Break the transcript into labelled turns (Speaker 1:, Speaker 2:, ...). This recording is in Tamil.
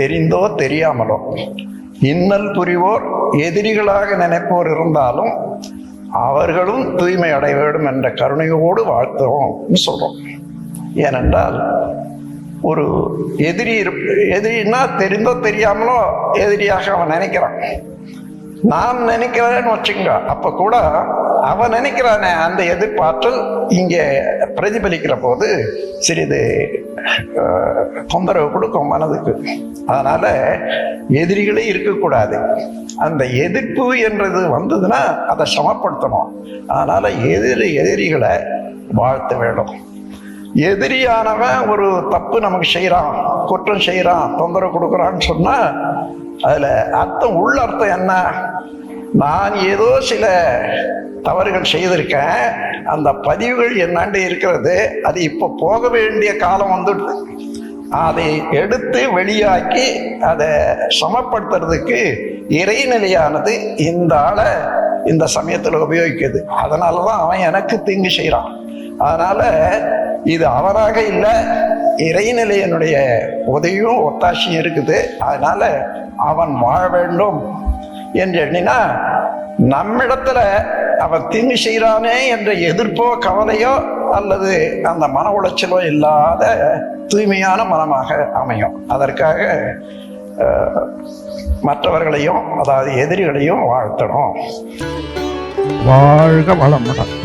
Speaker 1: தெரிந்தோ தெரியாமலோ இன்னல் புரிவோர் எதிரிகளாக நினைப்போர் இருந்தாலும் அவர்களும் தூய்மை அடைய வேண்டும் என்ற கருணையோடு வாழ்த்துறோம்னு சொல்றோம். ஏனென்றால் ஒரு எதிரி எதிரின்னா தெரிந்தோ தெரியாமலோ எதிரியாக அவன் நினைக்கிறான். நான் நினைக்கிறேன்னு வச்சுங்க அப்ப கூட அவன் நினைக்கிறானே அந்த எதிர்பார்த்தல் இங்கே பிரதிபலிக்கிற போது சிறிது தொந்தரவு கொடுக்கும் மனதுக்கு. அதனால் எதிரிகளே இருக்கக்கூடாது. அந்த எதிர்ப்பு என்றது வந்ததுன்னா அதை சமப்படுத்தணும். அதனால் எதிரி எதிரிகளை வாழ்த்த வேண்டும். எதிரியானவன் ஒரு தப்பு நமக்கு செய்கிறான் குற்றம் செய்கிறான் தொந்தரவு கொடுக்குறான்னு சொன்னால் அதில் அர்த்தம் உள்ள அர்த்தம் என்ன? நான் ஏதோ சில தவறுகள் செய்திருக்கேன் அந்த பதிவுகள் என்னாண்டு இருக்கிறது? அது இப்போ போக வேண்டிய காலம் வந்துடுது அதை எடுத்து வெளியாக்கி அதை சமப்படுத்துறதுக்கு இறைநிலையானது இந்த ஆளை இந்த சமயத்தில் உபயோகிக்குது. அதனால தான் அவன் எனக்கு தீங்கு செய்கிறான் அதனால் இது அவராக இல்லை இறைநிலையனுடைய உதவியும் ஒத்தாசியும் இருக்குது. அதனால் அவன் வாழ வேண்டும் என்று எண்ணினா நம்மிடத்துல அவன் தீங்கு செய்கிறானே என்ற எதிர்ப்போ கவலையோ அல்லது அந்த மன உளைச்சலோ இல்லாத தூய்மையான மனமாக அமையும். அதற்காக மற்றவர்களையும் அதாவது எதிரிகளையும் வாழ்த்தணும்.
Speaker 2: வாழ்க வளமுடன்.